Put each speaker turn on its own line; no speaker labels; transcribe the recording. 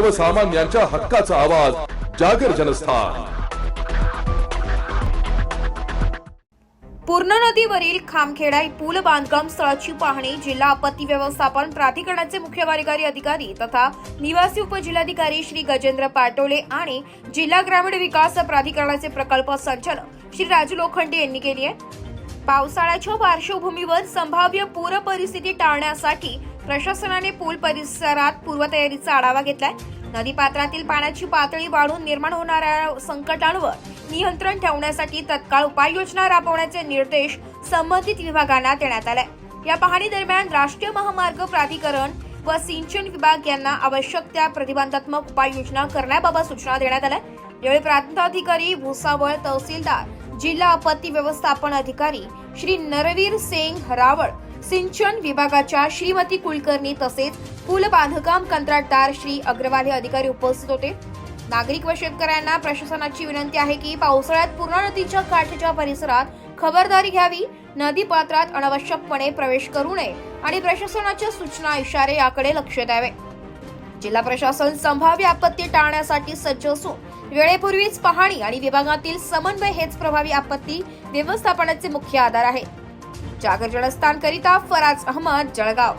सर्वसामान्यांच्या हक्काचा आवाज जागर जनस्थान.
पूर्ण नदीवरील खामखेडा पूल बांधकाम स्थळाची पाहणी जिल्हा आपत्ती व्यवस्थापन प्राधिकरणाचे मुख्य कार्यकारी अधिकारी तथा निवासी उपजिल्हाधिकारी श्री गजेंद्र पाटोले आणि जिल्हा ग्रामीण विकास प्राधिकरणाचे प्रकल्प संचालक श्री राजू लोखंडे यांनी केली आहे. पावसाळ्याच्या पार्श्वभूमीवर संभाव्य पूर परिस्थिती टाळण्यासाठी प्रशासनाने पूल परिसरात पूर्वतयारीचा आढावा घेतलाय. नदीपात्रातील पाण्याची पातळी वाढून निर्माण होणाऱ्या संकटांवर नियंत्रण ठेवण्यासाठी तत्काळ उपाययोजना राबवण्याचे निर्देश संबंधित विभागांना देण्यात आले. या पाहणी दरम्यान राष्ट्रीय महामार्ग प्राधिकरण व सिंचन विभाग यांना आवश्यक त्या प्रतिबंधात्मक उपाययोजना करण्याबाबत सूचना देण्यात आल्या. यावेळी प्रांताधिकारी भुसावळ तहसीलदार जिल्हा आपत्ती व्यवस्थापन अधिकारी श्री नरवीर सिंग हरावळ सिंचन विभागाच्या श्रीमती कुलकर्णी तसेच पूल बांधकाम कंत्राटदार श्री अग्रवाल हे अधिकारी उपस्थित होते. नागरिक व शेतकऱ्यांना प्रशासनाची विनंती आहे की पावसाळ्यात पूर्ण नदीच्या काठच्या परिसरात खबरदारी घ्यावी नदी पात्रात अनावश्यकपणे प्रवेश करू नये आणि प्रशासनाच्या सूचना इशारे याकडे लक्ष द्यावे. जिल्हा प्रशासन संभाव्य आपत्ती टाळण्यासाठी सज्ज असून वेळेपूर्वीच पाहणी आणि विभागातील समन्वय हेच प्रभावी आपत्ती व्यवस्थापनाचे मुख्य आधार आहे. जागर जनस्थान करिता फराज अहमद जळगाव।